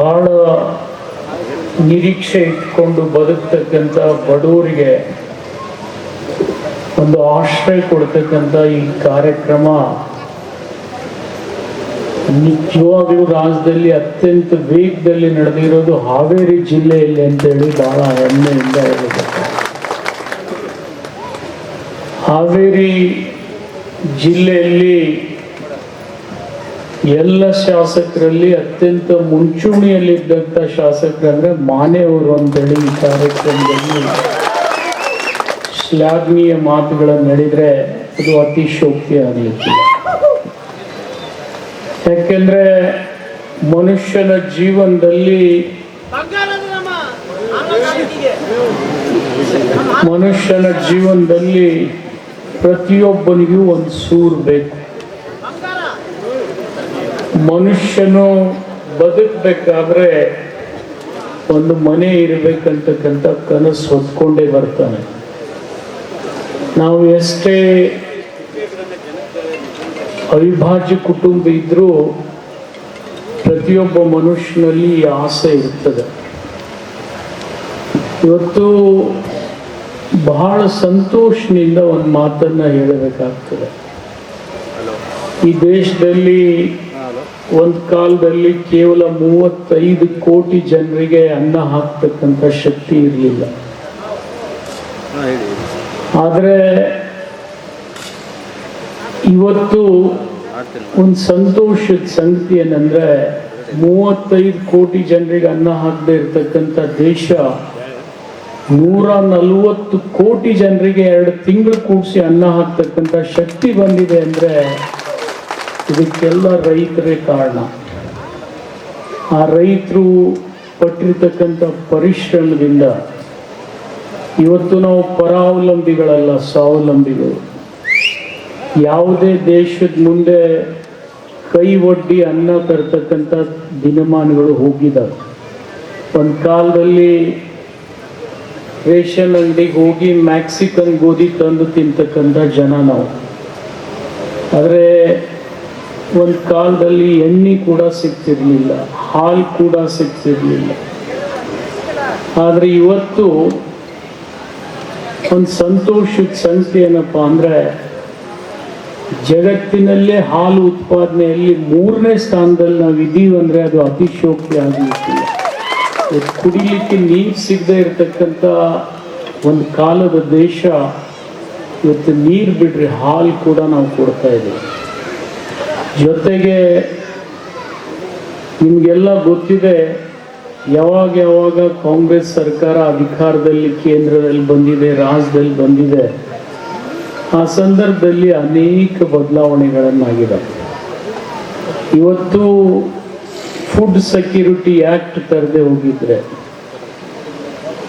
ಬಹಳ ನಿರೀಕ್ಷೆ ಇಟ್ಕೊಂಡು ಬದುಕ್ತಕ್ಕಂಥ ಬಡವರಿಗೆ ಒಂದು ಆಶ್ರಯ ಕೊಡ್ತಕ್ಕಂಥ ಈ ಕಾರ್ಯಕ್ರಮ ನಿಜವಾಗ್ಲೂ ರಾಜ್ಯದಲ್ಲಿ ಅತ್ಯಂತ ವೇಗದಲ್ಲಿ ನಡೆದಿರೋದು ಹಾವೇರಿ ಜಿಲ್ಲೆಯಲ್ಲಿ ಅಂತೇಳಿ ಬಹಳ ಹೆಮ್ಮೆಯಿಂದ ಹೇಳಬೇಕು. ಹಾವೇರಿ ಜಿಲ್ಲೆಯಲ್ಲಿ ಎಲ್ಲ ಶಾಸಕರಲ್ಲಿ ಅತ್ಯಂತ ಮುಂಚೂಣಿಯಲ್ಲಿದ್ದಂಥ ಶಾಸಕರಂದ್ರೆ ಮಾನೆಯವರು ಅಂತೇಳಿ ಈ ಕಾರ್ಯಕ್ರಮದಲ್ಲಿ ಶ್ಲಾಘನೀಯ ಮಾತುಗಳನ್ನು ಹೇಳಿದ್ರೆ ಅದು ಅತಿಶೋಕ್ತಿ ಆಗಲಿಕ್ಕೆ. ಯಾಕೆಂದ್ರೆ ಮನುಷ್ಯನ ಜೀವನದಲ್ಲಿ ಮನುಷ್ಯನ ಜೀವನದಲ್ಲಿ ಪ್ರತಿಯೊಬ್ಬನಿಗೂ ಒಂದು ಸೂರು ಬೇಕು. ಮನುಷ್ಯನು ಬದುಕಬೇಕಾದ್ರೆ ಒಂದು ಮನೆ ಇರಬೇಕಂತಕ್ಕಂಥ ಕನಸು ಹೊತ್ಕೊಂಡೇ ಬರ್ತಾನೆ. ನಾವು ಎಷ್ಟೇ ಅವಿಭಾಜ್ಯ ಕುಟುಂಬ ಇದ್ರೂ ಪ್ರತಿಯೊಬ್ಬ ಮನುಷ್ಯನಲ್ಲಿ ಆಸೆ ಇರ್ತದೆ. ಇವತ್ತು ಬಹಳ ಸಂತೋಷದಿಂದ ಒಂದು ಮಾತನ್ನ ಹೇಳಬೇಕಾಗ್ತದೆ. ಈ ದೇಶದಲ್ಲಿ ಒಂದು ಕಾಲದಲ್ಲಿ ಕೇವಲ ಮೂವತ್ತೈದು ಕೋಟಿ ಜನರಿಗೆ ಅನ್ನ ಹಾಕ್ತಕ್ಕಂಥ ಶಕ್ತಿ ಇರಲಿಲ್ಲ. ಆದರೆ ಇವತ್ತು ಒಂದು ಸಂತೋಷದ ಸಂಗತಿ ಏನಂದ್ರೆ ಮೂವತ್ತೈದು ಕೋಟಿ ಜನರಿಗೆ ಅನ್ನ ಹಾಕದೇ ಇರತಕ್ಕಂಥ ದೇಶ ನೂರ ನಲವತ್ತು ಕೋಟಿ ಜನರಿಗೆ ಎರಡು ತಿಂಗಳು ಕೂಡಿಸಿ ಅನ್ನ ಹಾಕ್ತಕ್ಕಂಥ ಶಕ್ತಿ ಬಂದಿದೆ ಅಂದ್ರೆ ಇದಕ್ಕೆಲ್ಲ ರೈತರೇ ಕಾರಣ. ಆ ರೈತರು ಪಟ್ಟಿರ್ತಕ್ಕಂಥ ಪರಿಶ್ರಮದಿಂದ ಇವತ್ತು ನಾವು ಪರಾವಲಂಬಿಗಳಲ್ಲ, ಸ್ವಾವಲಂಬಿಗಳು. ಯಾವುದೇ ದೇಶದ ಮುಂದೆ ಕೈ ಒಡ್ಡಿ ಅನ್ನ ತರ್ತಕ್ಕಂಥ ದಿನಮಾನಗಳು ಹೋಗಿದ್ದಾವೆ ಒಂದು ಕಾಲದಲ್ಲಿ ರೇಷನ್ ಅಂಗಡಿಗೆ ಹೋಗಿ ಮ್ಯಾಕ್ಸಿಕನ್ ಗೋಧಿ ತಂದು ತಿಂತಕ್ಕಂಥ ಜನ ನಾವು. ಆದರೆ ಒಂದು ಕಾಲದಲ್ಲಿ ಎಣ್ಣೆ ಕೂಡ ಸಿಗ್ತಿರ್ಲಿಲ್ಲ, ಹಾಲು ಕೂಡ ಸಿಗ್ತಿರ್ಲಿಲ್ಲ. ಆದರೆ ಇವತ್ತು ಒಂದು ಸಂತೋಷದ ಸಂಸ್ಥೆ ಏನಪ್ಪ ಅಂದರೆ, ಜಗತ್ತಿನಲ್ಲೇ ಹಾಲು ಉತ್ಪಾದನೆಯಲ್ಲಿ ಮೂರನೇ ಸ್ಥಾನದಲ್ಲಿ ನಾವು ಇದ್ದೀವಿ ಅಂದರೆ ಅದು ಅತಿಶೋಕ್ತಿ ಆಗಿರ್ತಿಲ್ಲ ಕುಡಿಲಿಕ್ಕೆ ನೀರು ಸಿಗದೆ ಇರತಕ್ಕಂಥ ಒಂದು ಕಾಲದ ದೇಶ, ಇವತ್ತು ನೀರು ಬಿಡ್ರಿ, ಹಾಲು ಕೂಡ ನಾವು ಕೊಡ್ತಾ ಇದ್ದೀವಿ ಜೊತೆಗೆ ನಿಮಗೆಲ್ಲ ಗೊತ್ತಿದೆ, ಯಾವಾಗ ಯಾವಾಗ ಕಾಂಗ್ರೆಸ್ ಸರ್ಕಾರ ಅಧಿಕಾರದಲ್ಲಿ, ಕೇಂದ್ರದಲ್ಲಿ ಬಂದಿದೆ, ರಾಜ್ಯದಲ್ಲಿ ಬಂದಿದೆ, ಆ ಸಂದರ್ಭದಲ್ಲಿ ಅನೇಕ ಬದಲಾವಣೆಗಳನ್ನಾಗಿದೆ. ಇವತ್ತು ಫುಡ್ ಸೆಕ್ಯೂರಿಟಿ ಆಕ್ಟ್ ತರದೆ ಹೋಗಿದ್ರೆ,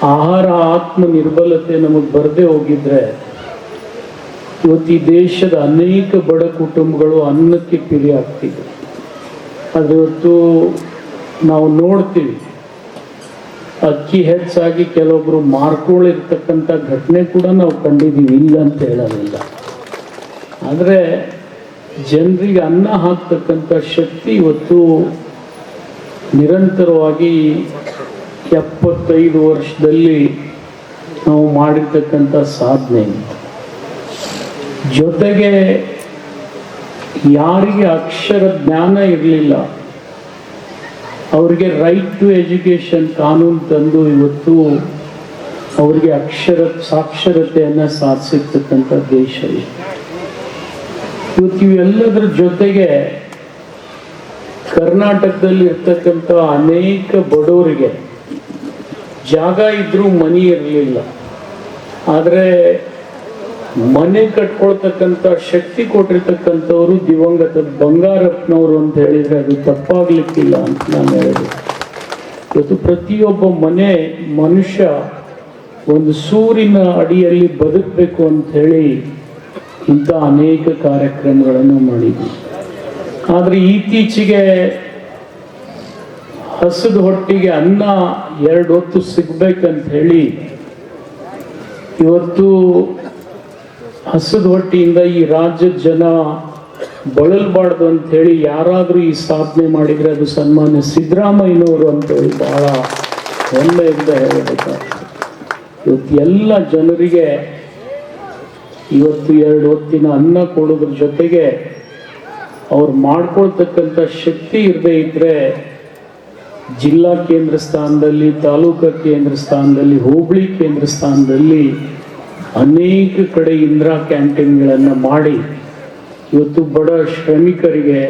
ಆಹಾರ ಆತ್ಮ ನಿರ್ಬಲತೆ ನಮಗೆ ಬರದೆ ಹೋಗಿದ್ರೆ ಇವತ್ತು ಈ ದೇಶದ ಅನೇಕ ಬಡ ಕುಟುಂಬಗಳು ಅನ್ನಕ್ಕೆ ಪಿರಿ ಆಗ್ತಿದೆ. ಅದು ಇವತ್ತು ನಾವು ನೋಡ್ತೀವಿ, ಅಕ್ಕಿ ಹೆಚ್ಚಾಗಿ ಕೆಲವೊಬ್ರು ಮಾರ್ಕೊಳ್ಳಿರ್ತಕ್ಕಂಥ ಘಟನೆ ಕೂಡ ನಾವು ಕಂಡಿದ್ದೀವಿ, ಇಲ್ಲ ಅಂತ ಹೇಳೋದಿಲ್ಲ. ಆದರೆ ಜನರಿಗೆ ಅನ್ನ ಹಾಕ್ತಕ್ಕಂಥ ಶಕ್ತಿ ಇವತ್ತು ನಿರಂತರವಾಗಿ ಎಪ್ಪತ್ತೈದು ವರ್ಷದಲ್ಲಿ ನಾವು ಮಾಡಿರ್ತಕ್ಕಂಥ ಸಾಧನೆ. ಜೊತೆಗೆ ಯಾರಿಗೆ ಅಕ್ಷರ ಜ್ಞಾನ ಇರಲಿಲ್ಲ, ಅವರಿಗೆ ರೈಟ್ ಟು ಎಜುಕೇಶನ್ ಕಾನೂನು ತಂದು ಇವತ್ತು ಅವರಿಗೆ ಅಕ್ಷರ, ಸಾಕ್ಷರತೆಯನ್ನು ಸಾಧಿಸಿರ್ತಕ್ಕಂಥ ದೇಶ ಇವತ್ತು ಇವೆಲ್ಲದರ ಜೊತೆಗೆ ಕರ್ನಾಟಕದಲ್ಲಿ ಇರ್ತಕ್ಕಂಥ ಅನೇಕ ಬಡವರಿಗೆ ಜಾಗ ಇದ್ರೂ ಮನಿ ಇರಲಿಲ್ಲ. ಆದರೆ ಮನೆ ಕಟ್ಕೊಳ್ತಕ್ಕಂಥ ಶಕ್ತಿ ಕೊಟ್ಟಿರ್ತಕ್ಕಂಥವ್ರು ದಿವಂಗತ ಬಂಗಾರಪ್ಪನವರು ಅಂತ ಹೇಳಿದ್ರೆ ಅದು ತಪ್ಪಾಗ್ಲಿಕ್ಕಿಲ್ಲ ಅಂತ ನಾನು ಹೇಳಿದೆ. ಇವತ್ತು ಪ್ರತಿಯೊಬ್ಬ ಮನೆ ಮನುಷ್ಯ ಒಂದು ಸೂರಿನ ಅಡಿಯಲ್ಲಿ ಬದುಕಬೇಕು ಅಂತ ಹೇಳಿ ಇಂಥ ಅನೇಕ ಕಾರ್ಯಕ್ರಮಗಳನ್ನು ಮಾಡಿದ್ವಿ. ಆದರೆ ಇತ್ತೀಚೆಗೆ ಹಸದ ಹೊಟ್ಟಿಗೆ ಅನ್ನ ಎರಡು ಹೊತ್ತು ಸಿಗ್ಬೇಕಂತ ಹೇಳಿ ಇವತ್ತು ಹಸದ ಹೊಟ್ಟಿಯಿಂದ ಈ ರಾಜ್ಯದ ಜನ ಬಳಲ್ಬಾರ್ದು ಅಂತ ಹೇಳಿ ಯಾರಾದರೂ ಈ ಸಾಧನೆ ಮಾಡಿದರೆ ಅದು ಸನ್ಮಾನ್ಯ ಸಿದ್ದರಾಮಯ್ಯನವರು ಅಂತೇಳಿ ಬಹಳ ಹೆಮ್ಮೆಯಿಂದ ಹೇಳಬೇಕಾಗ್ತದೆ. ಇವತ್ತು ಎಲ್ಲ ಜನರಿಗೆ ಇವತ್ತು ಎರಡು ಹೊತ್ತಿನ ಅನ್ನ ಕೊಡೋದ್ರ ಜೊತೆಗೆ ಅವ್ರು ಮಾಡ್ಕೊಳ್ತಕ್ಕಂಥ ಶಕ್ತಿ ಇರದೇ ಇದ್ರೆ ಜಿಲ್ಲಾ ಕೇಂದ್ರ ಸ್ಥಾನದಲ್ಲಿ, ತಾಲೂಕಾ ಕೇಂದ್ರ ಸ್ಥಾನದಲ್ಲಿ, ಹೋಬಳಿ ಕೇಂದ್ರ ಸ್ಥಾನದಲ್ಲಿ ಅನೇಕ ಕಡೆ ಇಂದಿರಾ ಕ್ಯಾಂಟೀನ್ಗಳನ್ನು ಮಾಡಿ ಇವತ್ತು ಬಡ ಶ್ರಮಿಕರಿಗೆ,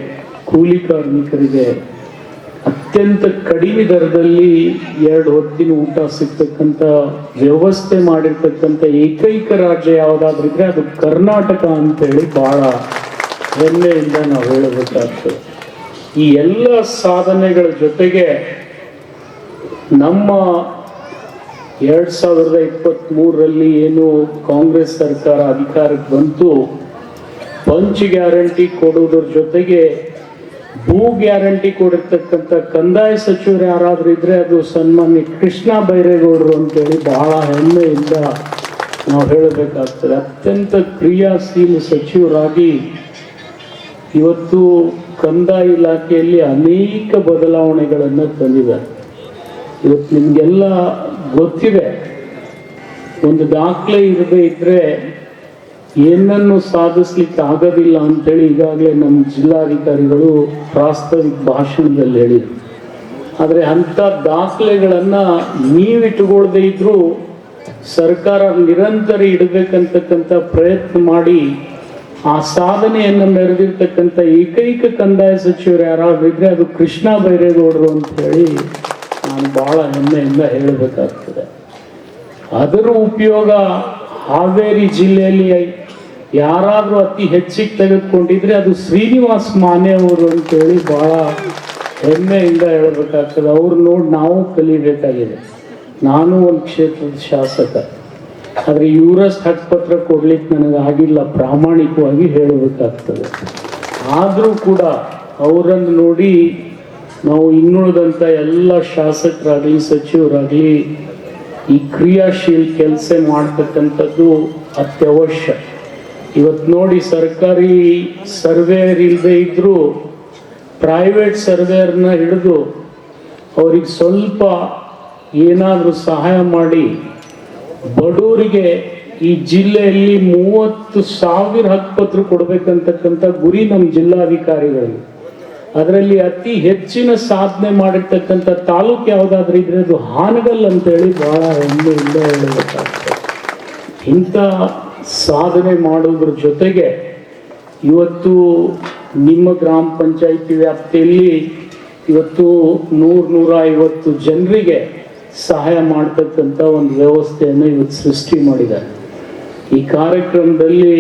ಕೂಲಿ ಕಾರ್ಮಿಕರಿಗೆ ಅತ್ಯಂತ ಕಡಿಮೆ ದರದಲ್ಲಿ ಎರಡು ಹೊತ್ತಿನ ಊಟ ಸಿಗ್ತಕ್ಕಂಥ, ವ್ಯವಸ್ಥೆ ಮಾಡಿರ್ತಕ್ಕಂಥ ಏಕೈಕ ರಾಜ್ಯ ಯಾವುದಾದ್ರಿದ್ರೆ ಅದು ಕರ್ನಾಟಕ ಅಂತೇಳಿ ಬಹಳ ಹೆಮ್ಮೆಯಿಂದ ನಾವು ಹೇಳಬೇಕಾಗ್ತದೆ. ಈ ಎಲ್ಲ ಸಾಧನೆಗಳ ಜೊತೆಗೆ ನಮ್ಮ ಎರಡ್ ಸಾವಿರದ ಇಪ್ಪತ್ತ್ ಮೂರರಲ್ಲಿ ಏನು ಕಾಂಗ್ರೆಸ್ ಸರ್ಕಾರ ಅಧಿಕಾರಕ್ಕೆ ಬಂತು ಪಂಚ್ ಗ್ಯಾರಂಟಿ ಕೊಡುವುದರ ಜೊತೆಗೆ ಭೂ ಗ್ಯಾರಂಟಿ ಕೊಡಿರ್ತಕ್ಕಂಥ ಕಂದಾಯ ಸಚಿವರು ಯಾರಾದ್ರೂ ಇದ್ರೆ ಅದು ಸನ್ಮಾನ್ಯ ಕೃಷ್ಣ ಬೈರೇಗೌಡರು ಅಂತೇಳಿ ಬಹಳ ಹೆಮ್ಮೆಯಿಂದ ನಾವು ಹೇಳಬೇಕಾಗ್ತದೆ. ಅತ್ಯಂತ ಕ್ರಿಯಾಶೀಲ ಸಚಿವರಾಗಿ ಇವತ್ತು ಕಂದಾಯ ಇಲಾಖೆಯಲ್ಲಿ ಅನೇಕ ಬದಲಾವಣೆಗಳನ್ನು ತಂದಿದ್ದಾರೆ. ಇವತ್ತು ನಿಮಗೆಲ್ಲ ಗೊತ್ತಿದೆ. ಒಂದು ದಾಖಲೆ ಇರದೇ ಇದ್ರೆ ಏನನ್ನು ಸಾಧಿಸ್ಲಿಕ್ಕೆ ಆಗೋದಿಲ್ಲ ಅಂತೇಳಿ ಈಗಾಗಲೇ ನಮ್ಮ ಜಿಲ್ಲಾಧಿಕಾರಿಗಳು ಪ್ರಾಸ್ತಾವಿಕ ಭಾಷಣದಲ್ಲಿ ಹೇಳಿದರು. ಆದರೆ ಅಂಥ ದಾಖಲೆಗಳನ್ನು ನೀವಿಟ್ಟುಕೊಳ್ಳದೆ ಇದ್ದರೂ ಸರ್ಕಾರ ನಿರಂತರ ಇಡಬೇಕಂತಕ್ಕಂಥ ಪ್ರಯತ್ನ ಮಾಡಿ ಆ ಸಾಧನೆಯನ್ನು ಮೆರೆದಿರ್ತಕ್ಕಂಥ ಏಕೈಕ ಕಂದಾಯ ಸಚಿವರು ಯಾರಾಗಿದ್ರೆ ಅದು ಕೃಷ್ಣ ಬೈರೇಗೌಡರು ಅಂತ ಹೇಳಿ ನಾನು ಬಹಳ ಹೆಮ್ಮೆಯಿಂದ ಹೇಳಬೇಕಾಗ್ತದೆ. ಅದರ ಉಪಯೋಗ ಹಾವೇರಿ ಜಿಲ್ಲೆಯಲ್ಲಿ ಯಾರಾದರೂ ಅತಿ ಹೆಚ್ಚಿಗೆ ತೆಗೆದುಕೊಂಡಿದ್ರೆ ಅದು ಶ್ರೀನಿವಾಸ್ ಮಾನೆ ಅವರು ಅಂತೇಳಿ ಬಹಳ ಹೆಮ್ಮೆಯಿಂದ ಹೇಳಬೇಕಾಗ್ತದೆ. ಅವ್ರು ನೋಡಿ ನಾವು ಕಲಿಬೇಕಾಗಿದೆ. ನಾನು ಒಂದು ಕ್ಷೇತ್ರದ ಶಾಸಕ. ಆದರೆ ಇವರಷ್ಟು ಹಕ್ಕುಪತ್ರ ಕೊಡ್ಲಿಕ್ಕೆ ನನಗೆ ಆಗಿಲ್ಲ. ಪ್ರಾಮಾಣಿಕವಾಗಿ ಹೇಳಬೇಕಾಗ್ತದೆ. ಆದರೂ ಕೂಡ ಅವರನ್ನು ನೋಡಿ ನಾವು ಇನ್ನುಳಿದಂಥ ಎಲ್ಲ ಶಾಸಕರಾಗಲಿ, ಸಚಿವರಾಗಲಿ, ಈ ಕ್ರಿಯಾಶೀಲ ಕೆಲಸ ಮಾಡ್ತಕ್ಕಂಥದ್ದು ಅತ್ಯವಶ್ಯ. ಇವತ್ತು ನೋಡಿ ಸರ್ಕಾರಿ ಸರ್ವೇರ್ ಇಲ್ಲದೆ ಇದ್ರೂ ಪ್ರೈವೇಟ್ ಸರ್ವೇರ್ನ ಹಿಡಿದು ಅವ್ರಿಗೆ ಸ್ವಲ್ಪ ಏನಾದರೂ ಸಹಾಯ ಮಾಡಿ ಬಡವರಿಗೆ ಈ ಜಿಲ್ಲೆಯಲ್ಲಿ ಮೂವತ್ತು ಸಾವಿರ ಹಕ್ಕುಪತ್ರ ಕೊಡಬೇಕಂತಕ್ಕಂಥ ಗುರಿ ನಮ್ಮ ಜಿಲ್ಲಾಧಿಕಾರಿಗಳು ಅದರಲ್ಲಿ ಅತಿ ಹೆಚ್ಚಿನ ಸಾಧನೆ ಮಾಡಿರ್ತಕ್ಕಂಥ ತಾಲೂಕು ಯಾವುದಾದ್ರೂ ಇದ್ರೆ ಅದು ಹಾನಗಲ್ ಅಂತೇಳಿ ಬಹಳ ಹೆಮ್ಮೆಯಿಂದ ಹೇಳಬೇಕಾಗ್ತದೆ. ಇಂಥ ಸಾಧನೆ ಮಾಡೋದ್ರ ಜೊತೆಗೆ ಇವತ್ತು ನಿಮ್ಮ ಗ್ರಾಮ ಪಂಚಾಯಿತಿ ವ್ಯಾಪ್ತಿಯಲ್ಲಿ ಇವತ್ತು ನೂರ ನೂರ ಐವತ್ತು ಜನರಿಗೆ ಸಹಾಯ ಮಾಡ್ತಕ್ಕಂಥ ಒಂದು ವ್ಯವಸ್ಥೆಯನ್ನು ಇವತ್ತು ಸೃಷ್ಟಿ ಮಾಡಿದ್ದಾರೆ. ಈ ಕಾರ್ಯಕ್ರಮದಲ್ಲಿ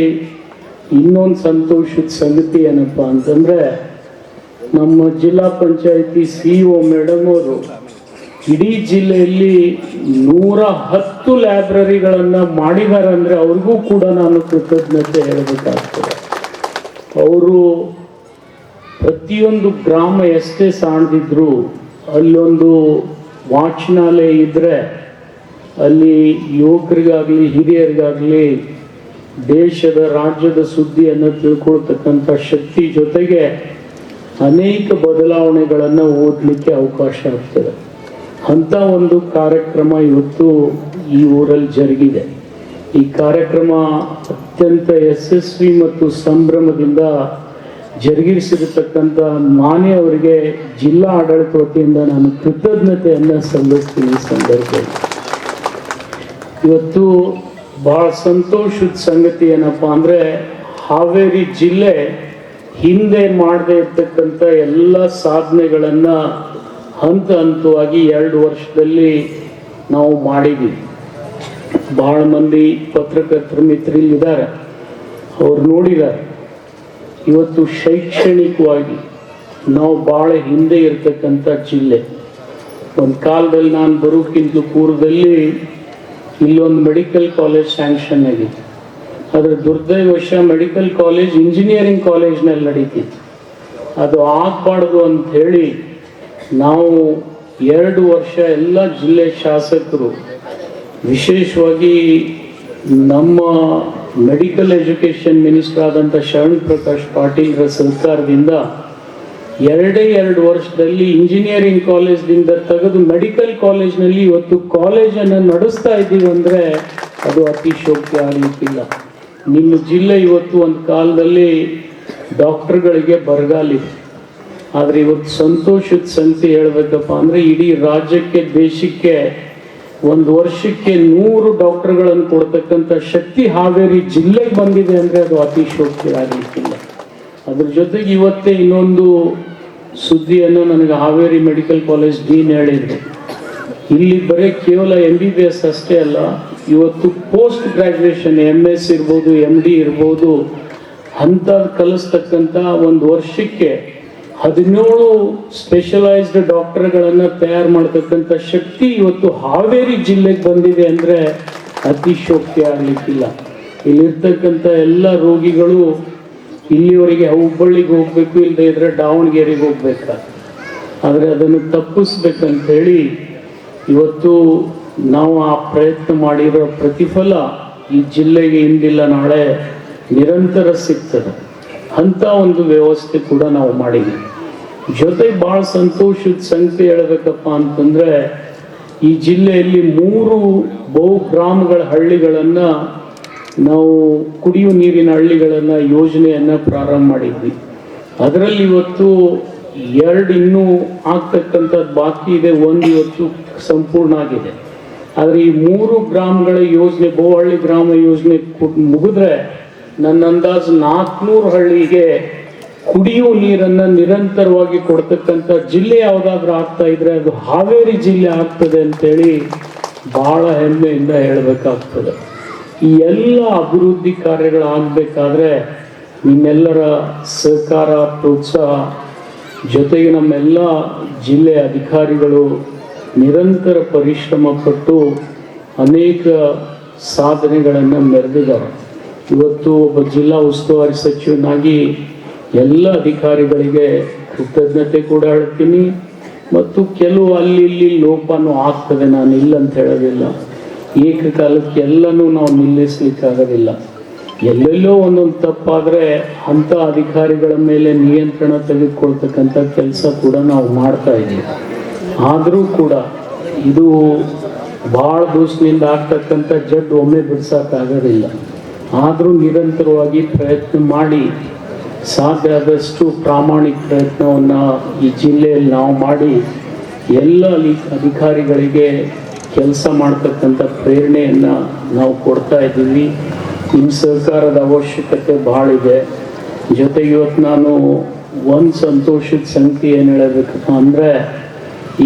ಇನ್ನೊಂದು ಸಂತೋಷದ ಸಂಗತಿ ಏನಪ್ಪ ಅಂತಂದ್ರೆ ನಮ್ಮ ಜಿಲ್ಲಾ ಪಂಚಾಯಿತಿ ಸಿ ಒ ಮೇಡಮ್ ಅವರು ಇಡೀ ಜಿಲ್ಲೆಯಲ್ಲಿ ನೂರ ಹತ್ತು ಲೈಬ್ರರಿಗಳನ್ನ ಮಾಡಿದ್ದಾರೆ ಅಂದ್ರೆ ಅವ್ರಿಗೂ ಕೂಡ ನಾನು ಕೃತಜ್ಞತೆ ಹೇಳಬೇಕಾಗ್ತದೆ. ಅವರು ಪ್ರತಿಯೊಂದು ಗ್ರಾಮ ಎಷ್ಟೇ ಸಾಣದಿದ್ರು ಅಲ್ಲೊಂದು ವಾಚನಾಲಯ ಇದ್ದರೆ ಅಲ್ಲಿ ಯುವಕರಿಗಾಗಲಿ, ಹಿರಿಯರಿಗಾಗಲಿ, ದೇಶದ ರಾಜ್ಯದ ಸುದ್ದಿಯನ್ನು ತಿಳ್ಕೊಳ್ತಕ್ಕಂಥ ಶಕ್ತಿ ಜೊತೆಗೆ ಅನೇಕ ಬದಲಾವಣೆಗಳನ್ನು ಓದಲಿಕ್ಕೆ ಅವಕಾಶ ಆಗ್ತದೆ. ಅಂಥ ಒಂದು ಕಾರ್ಯಕ್ರಮ ಇವತ್ತು ಈ ಊರಲ್ಲಿ ಜರುಗಿದೆ. ಈ ಕಾರ್ಯಕ್ರಮ ಅತ್ಯಂತ ಯಶಸ್ವಿ ಮತ್ತು ಸಂಭ್ರಮದಿಂದ ಜರುಗಿಸಿರತಕ್ಕಂಥ ಮಾನೆಯವರಿಗೆ ಜಿಲ್ಲಾ ಆಡಳಿತ ವತಿಯಿಂದ ನಾನು ಕೃತಜ್ಞತೆಯನ್ನು ಸಲ್ಲಿಸ್ತೀನಿ ಈ ಸಂದರ್ಭದಲ್ಲಿ. ಇವತ್ತು ಬಹಳ ಸಂತೋಷದ ಸಂಗತಿ ಏನಪ್ಪ ಅಂದ್ರೆ ಹಾವೇರಿ ಜಿಲ್ಲೆ ಹಿಂದೆ ಮಾಡದೇ ಇರ್ತಕ್ಕಂಥ ಎಲ್ಲ ಸಾಧನೆಗಳನ್ನು ಹಂತ ಹಂತವಾಗಿ ಎರಡು ವರ್ಷದಲ್ಲಿ ನಾವು ಮಾಡಿದ್ವಿ. ಭಾಳ ಮಂದಿ ಪತ್ರಕರ್ತರ ಮಿತ್ರರಿದ್ದಾರೆ ಅವ್ರು ನೋಡಿದ್ದಾರೆ. ಇವತ್ತು ಶೈಕ್ಷಣಿಕವಾಗಿ ನಾವು ಬಹಳ ಹಿಂದೆ ಇರತಕ್ಕಂಥ ಜಿಲ್ಲೆ. ಒಂದು ಕಾಲದಲ್ಲಿ ನಾನು ಬರೋಕ್ಕಿಂತ ಪೂರ್ವದಲ್ಲಿ ಇಲ್ಲೊಂದು ಮೆಡಿಕಲ್ ಕಾಲೇಜ್ ಸ್ಯಾಂಕ್ಷನ್ ಆಗಿತ್ತು. ಅದರ ದುರ್ದೈವಶ ಮೆಡಿಕಲ್ ಕಾಲೇಜ್ ಇಂಜಿನಿಯರಿಂಗ್ ಕಾಲೇಜ್ನಲ್ಲಿ ನಡೀತಿತ್ತು. ಅದು ಆಗಬಾರ್ದು ಅಂತ ಹೇಳಿ ನಾವು ಎರಡು ವರ್ಷ ಎಲ್ಲ ಜಿಲ್ಲೆ ಶಾಸಕರು ವಿಶೇಷವಾಗಿ ನಮ್ಮ ಮೆಡಿಕಲ್ ಎಜುಕೇಷನ್ ಮಿನಿಸ್ಟರ್ ಆದಂಥ ಶರಣ್ ಪ್ರಕಾಶ್ ಪಾಟೀಲ್ರ ಸರ್ಕಾರದಿಂದ ಎರಡೇ ಎರಡು ವರ್ಷದಲ್ಲಿ ಇಂಜಿನಿಯರಿಂಗ್ ಕಾಲೇಜ್ದಿಂದ ತೆಗೆದು ಮೆಡಿಕಲ್ ಕಾಲೇಜ್ನಲ್ಲಿ ಇವತ್ತು ಕಾಲೇಜನ್ನು ನಡೆಸ್ತಾ ಇದ್ದೀವಿ ಅಂದರೆ ಅದು ಅತಿಶೋಕ್ತಿ ಆಗಲಿಕ್ಕಿಲ್ಲ. ನಿಮ್ಮ ಜಿಲ್ಲೆ ಇವತ್ತು ಒಂದು ಕಾಲದಲ್ಲಿ ಡಾಕ್ಟರ್ಗಳಿಗೆ ಬರಗಾಲಿದೆ ಆದರೆ ಇವತ್ತು ಸಂತೋಷದ ಸಂಗತಿ ಹೇಳಬೇಕಪ್ಪ ಅಂದರೆ ಇಡೀ ರಾಜ್ಯಕ್ಕೆ, ದೇಶಕ್ಕೆ ಒಂದು ವರ್ಷಕ್ಕೆ ನೂರು ಡಾಕ್ಟರ್ಗಳನ್ನು ಕೊಡ್ತಕ್ಕಂಥ ಶಕ್ತಿ ಹಾವೇರಿ ಜಿಲ್ಲೆಗೆ ಬಂದಿದೆ ಅಂದರೆ ಅದು ಅತಿಶೋಕ್ತಿ ಆಗಲಿಕ್ಕಿಲ್ಲ ಅದ್ರ ಜೊತೆಗೆ ಇವತ್ತೇ ಇನ್ನೊಂದು ಸುದ್ದಿಯನ್ನು ನನಗೆ ಹಾವೇರಿ ಮೆಡಿಕಲ್ ಕಾಲೇಜ್ ಡೀನ್ ಹೇಳಿದ್ರು. ಇಲ್ಲಿ ಬರೀ ಕೇವಲ ಎಂ ಬಿ ಬಿ ಎಸ್ ಅಷ್ಟೇ ಅಲ್ಲ, ಇವತ್ತು ಪೋಸ್ಟ್ ಗ್ರಾಜುಯೇಷನ್ ಎಂ ಎಸ್ ಇರ್ಬೋದು ಎಂ ಡಿ ಇರ್ಬೋದು ಅಂತ ಕಲಿಸ್ತಕ್ಕಂಥ ಒಂದು ವರ್ಷಕ್ಕೆ ಹದಿನೇಳು ಸ್ಪೆಷಲೈಸ್ಡ್ ಡಾಕ್ಟರ್ಗಳನ್ನು ತಯಾರು ಮಾಡ್ತಕ್ಕಂಥ ಶಕ್ತಿ ಇವತ್ತು ಹಾವೇರಿ ಜಿಲ್ಲೆಗೆ ಬಂದಿದೆ ಅಂದರೆ ಅತಿಶೋಕ್ತಿ ಆಗಲಿಕ್ಕಿಲ್ಲ. ಇಲ್ಲಿರ್ತಕ್ಕಂಥ ಎಲ್ಲ ರೋಗಿಗಳು ಇಲ್ಲಿವರೆಗೆ ಹುಬ್ಬಳ್ಳಿಗೆ ಹೋಗ್ಬೇಕು ಇಲ್ಲದೇ ಇದ್ರೆ ದಾವಣಗೆರೆಗೆ ಹೋಗ್ಬೇಕಾ? ಆದರೆ ಅದನ್ನು ತಪ್ಪಿಸ್ಬೇಕಂತ ಹೇಳಿ ಇವತ್ತು ನಾವು ಆ ಪ್ರಯತ್ನ ಮಾಡಿರೋ ಪ್ರತಿಫಲ ಈ ಜಿಲ್ಲೆಗೆ ಇಂದಿಲ್ಲ, ನಾಳೆ ನಿರಂತರ ಸಿಗ್ತದೆ. ಅಂಥ ಒಂದು ವ್ಯವಸ್ಥೆ ಕೂಡ ನಾವು ಮಾಡಿದ್ವಿ. ಜೊತೆಗೆ ಭಾಳ ಸಂತೋಷದ ಸಂಖ್ಯೆ ಹೇಳ್ಬೇಕಪ್ಪ ಅಂತಂದ್ರೆ, ಈ ಜಿಲ್ಲೆಯಲ್ಲಿ ಮೂರು ಬಹು ಗ್ರಾಮಗಳ ಹಳ್ಳಿಗಳನ್ನು ನಾವು ಕುಡಿಯುವ ನೀರಿನ ಹಳ್ಳಿಗಳನ್ನು ಯೋಜನೆಯನ್ನು ಪ್ರಾರಂಭ ಮಾಡಿದ್ವಿ. ಅದರಲ್ಲಿ ಇವತ್ತು ಎರಡು ಇನ್ನೂ ಆಗ್ತಕ್ಕಂಥದ್ದು ಬಾಕಿ ಇದೆ. ಒಂದು ಇವತ್ತು ಸಂಪೂರ್ಣ ಆಗಿದೆ ಆದರೆ ಈ ಮೂರು ಗ್ರಾಮಗಳ ಯೋಜನೆ, ಬೋಹಳ್ಳಿ ಗ್ರಾಮ ಯೋಜನೆ ಮುಗಿದ್ರೆ ನನ್ನ ಅಂದಾಜು ನಾಲ್ಕುನೂರು ಹಳ್ಳಿಗೆ ಕುಡಿಯುವ ನೀರನ್ನು ನಿರಂತರವಾಗಿ ಕೊಡ್ತಕ್ಕಂಥ ಜಿಲ್ಲೆ ಯಾವುದಾದ್ರೂ ಆಗ್ತಾ ಇದ್ರೆ ಅದು ಹಾವೇರಿ ಜಿಲ್ಲೆ ಆಗ್ತದೆ ಅಂತೇಳಿ ಬಹಳ ಹೆಮ್ಮೆಯಿಂದ ಹೇಳಬೇಕಾಗ್ತದೆ. ಈ ಎಲ್ಲ ಅಭಿವೃದ್ಧಿ ಕಾರ್ಯಗಳಾಗಬೇಕಾದ್ರೆ ನಿಮ್ಮೆಲ್ಲರ ಸಹಕಾರ, ಪ್ರೋತ್ಸಾಹ, ಜೊತೆಗೆ ನಮ್ಮೆಲ್ಲ ಜಿಲ್ಲೆಯ ಅಧಿಕಾರಿಗಳು ನಿರಂತರ ಪರಿಶ್ರಮ ಪಟ್ಟು ಅನೇಕ ಸಾಧನೆಗಳನ್ನು ಮೆರೆದಿದ್ದಾರೆ. ಇವತ್ತು ಒಬ್ಬ ಜಿಲ್ಲಾ ಉಸ್ತುವಾರಿ ಸಚಿವನಾಗಿ ಎಲ್ಲ ಅಧಿಕಾರಿಗಳಿಗೆ ಕೃತಜ್ಞತೆ ಕೂಡ ಹೇಳ್ತೀನಿ. ಮತ್ತು ಕೆಲವು ಅಲ್ಲಿ ಇಲ್ಲಿ ಲೋಪನೂ ಆಗ್ತದೆ, ನಾನು ಇಲ್ಲ ಅಂತ ಹೇಳೋದಿಲ್ಲ. ಏಕಕಾಲಕ್ಕೆ ಎಲ್ಲನೂ ನಾವು ನಿಲ್ಲಿಸಲಿಕ್ಕಾಗೋದಿಲ್ಲ. ಎಲ್ಲೆಲ್ಲೋ ಒಂದೊಂದು ತಪ್ಪಾದರೆ ಅಂಥ ಅಧಿಕಾರಿಗಳ ಮೇಲೆ ನಿಯಂತ್ರಣ ತೆಗೆದುಕೊಳ್ತಕ್ಕಂಥ ಕೆಲಸ ಕೂಡ ನಾವು ಮಾಡ್ತಾ ಇದ್ದೀವಿ. ಆದರೂ ಕೂಡ ಇದು ಭಾಳ ದಿವಸದಿಂದ ಆಗ್ತಕ್ಕಂಥ ಜಡ್ ಒಮ್ಮೆ ಬಿಡಿಸೋಕ್ಕಾಗೋದಿಲ್ಲ. ಆದರೂ ನಿರಂತರವಾಗಿ ಪ್ರಯತ್ನ ಮಾಡಿ ಸಾಧ್ಯ ಆದಷ್ಟು ಪ್ರಾಮಾಣಿಕ ಪ್ರಯತ್ನವನ್ನು ಈ ಜಿಲ್ಲೆಯಲ್ಲಿ ನಾವು ಮಾಡಿ ಎಲ್ಲ ಅಧಿಕಾರಿಗಳಿಗೆ ಕೆಲಸ ಮಾಡ್ತಕ್ಕಂಥ ಪ್ರೇರಣೆಯನ್ನು ನಾವು ಕೊಡ್ತಾ ಇದ್ದೀವಿ. ನಿಮ್ಮ ಸರ್ಕಾರದ ಅವಶ್ಯಕತೆ ಭಾಳ ಇದೆ. ಜೊತೆಗೆ ಇವತ್ತು ನಾನು ಒಂದು ಸಂತೋಷದ ಸಂಗತಿ ಏನು ಹೇಳಬೇಕಪ್ಪ ಅಂದರೆ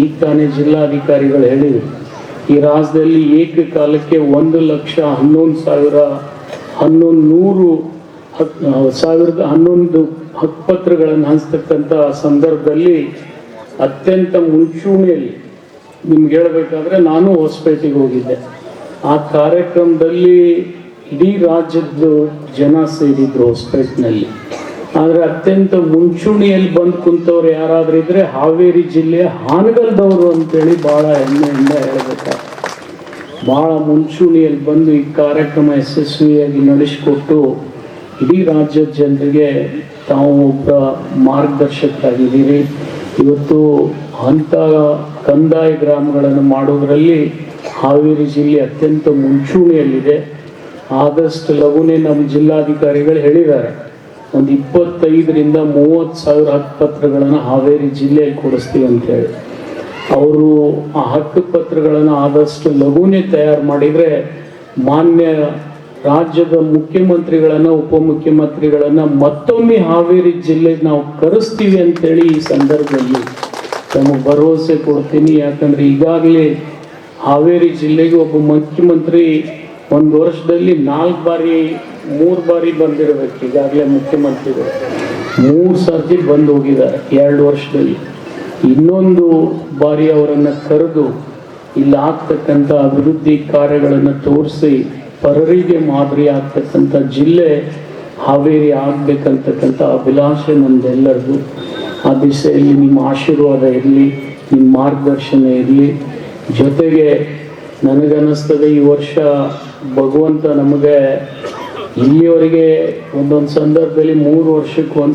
ಈಗ ತಾನೇ ಜಿಲ್ಲಾಧಿಕಾರಿಗಳು ಹೇಳಿದರು, ಈ ರಾಜ್ಯದಲ್ಲಿ ಏಕಕಾಲಕ್ಕೆ ಒಂದು ಲಕ್ಷ ಹನ್ನೊಂದು ಸಾವಿರ, ಹನ್ನೊಂದು ನೂರು ಸಾವಿರದ ಹನ್ನೊಂದು ಹಕ್ಕುಪತ್ರಗಳನ್ನು ಹಂಚ್ತಕ್ಕಂಥ ಸಂದರ್ಭದಲ್ಲಿ ಅತ್ಯಂತ ಮುಂಚೂಣಿಯಲ್ಲಿ ನಿಮ್ಗೆ ಹೇಳಬೇಕಾದ್ರೆ ನಾನು ಹೊಸಪೇಟೆಗೆ ಹೋಗಿದ್ದೆ. ಆ ಕಾರ್ಯಕ್ರಮದಲ್ಲಿ ಇಡೀ ರಾಜ್ಯದ ಜನ ಸೇರಿದ್ರು ಹೊಸಪೇಟೆನಲ್ಲಿ. ಆದರೆ ಅತ್ಯಂತ ಮುಂಚೂಣಿಯಲ್ಲಿ ಬಂದು ಕುಂತವ್ರು ಯಾರಾದ್ರೂ ಇದ್ರೆ ಹಾವೇರಿ ಜಿಲ್ಲೆ ಹಾನಗಲ್ದವರು ಅಂತೇಳಿ ಭಾಳ ಹೆಮ್ಮೆಯಿಂದ ಹೇಳ್ಬೇಕಾಗ್ತದೆ ಭಾಳ ಮುಂಚೂಣಿಯಲ್ಲಿ ಬಂದು ಈ ಕಾರ್ಯಕ್ರಮ ಯಶಸ್ವಿಯಾಗಿ ನಡೆಸಿಕೊಟ್ಟು ಇಡೀ ರಾಜ್ಯದ ಜನರಿಗೆ ತಾವು ಒಬ್ಬ ಮಾರ್ಗದರ್ಶಕರಾಗಿದ್ದೀರಿ. ಇವತ್ತು ಅಂತ ಕಂದಾಯ ಗ್ರಾಮಗಳನ್ನು ಮಾಡೋದರಲ್ಲಿ ಹಾವೇರಿ ಜಿಲ್ಲೆ ಅತ್ಯಂತ ಮುಂಚೂಣಿಯಲ್ಲಿದೆ. ಆದಷ್ಟು ಲಘುನೇ ನಮ್ಮ ಜಿಲ್ಲಾಧಿಕಾರಿಗಳು ಹೇಳಿದ್ದಾರೆ. ಒಂದು ಇಪ್ಪತ್ತೈದರಿಂದ ಮೂವತ್ತು ಸಾವಿರ ಹಕ್ಕುಪತ್ರಗಳನ್ನು ಹಾವೇರಿ ಜಿಲ್ಲೆಯಲ್ಲಿ ಕೊಡಿಸ್ತೀವಿ ಅಂತೇಳಿ ಅವರು ಆ ಹಕ್ಕುಪತ್ರಗಳನ್ನು ಆದಷ್ಟು ಲಘುನೇ ತಯಾರು ಮಾಡಿದರೆ ಮಾನ್ಯ ರಾಜ್ಯದ ಮುಖ್ಯಮಂತ್ರಿಗಳನ್ನ, ಉಪಮುಖ್ಯಮಂತ್ರಿಗಳನ್ನ ಮತ್ತೊಮ್ಮೆ ಹಾವೇರಿ ಜಿಲ್ಲೆಗೆ ನಾವು ಕರೆಸ್ತೀವಿ ಅಂತೇಳಿ ಈ ಸಂದರ್ಭದಲ್ಲಿ ತಮಗೆ ಭರವಸೆ ಕೊಡ್ತೀನಿ. ಯಾಕಂದರೆ ಈಗಾಗಲೇ ಹಾವೇರಿ ಜಿಲ್ಲೆಗೆ ಒಬ್ಬ ಮುಖ್ಯಮಂತ್ರಿ ಒಂದು ವರ್ಷದಲ್ಲಿ ನಾಲ್ಕು ಬಾರಿ ಮೂರು ಬಾರಿ ಬಂದಿರಬೇಕು, ಈಗಾಗಲೇ ಮುಖ್ಯಮಂತ್ರಿಗಳು. ಮೂರು ಸರ್ತಿ ಬಂದು ಹೋಗಿದ್ದಾರೆ, ಎರಡು ವರ್ಷದಲ್ಲಿ. ಇನ್ನೊಂದು ಬಾರಿ ಅವರನ್ನು ಕರೆದು, ಇಲ್ಲಿ ಆಗ್ತಕ್ಕಂಥ ಅಭಿವೃದ್ಧಿ ಕಾರ್ಯಗಳನ್ನು ತೋರಿಸಿ, ಪರರಿಗೆ ಮಾದರಿ ಆಗ್ತಕ್ಕಂಥ ಜಿಲ್ಲೆ ಹಾವೇರಿ ಆಗಬೇಕಂತಕ್ಕಂಥ ಅಭಿಲಾಷೆ ನಮ್ದೆಲ್ಲರದು. ಆ ದಿಸೆಯಲ್ಲಿ ನಿಮ್ಮ ಆಶೀರ್ವಾದ ಇರಲಿ, ನಿಮ್ಮ ಮಾರ್ಗದರ್ಶನ ಇರಲಿ. ಜೊತೆಗೆ ನನಗನ್ನಿಸ್ತದೆ ಈ ವರ್ಷ ಭಗವಂತ ನಮಗೆ ಇಲ್ಲಿವರೆಗೆ ಒಂದೊಂದು ಸಂದರ್ಭದಲ್ಲಿ ಮೂರು ವರ್ಷಕ್ಕೆ ಒಂದು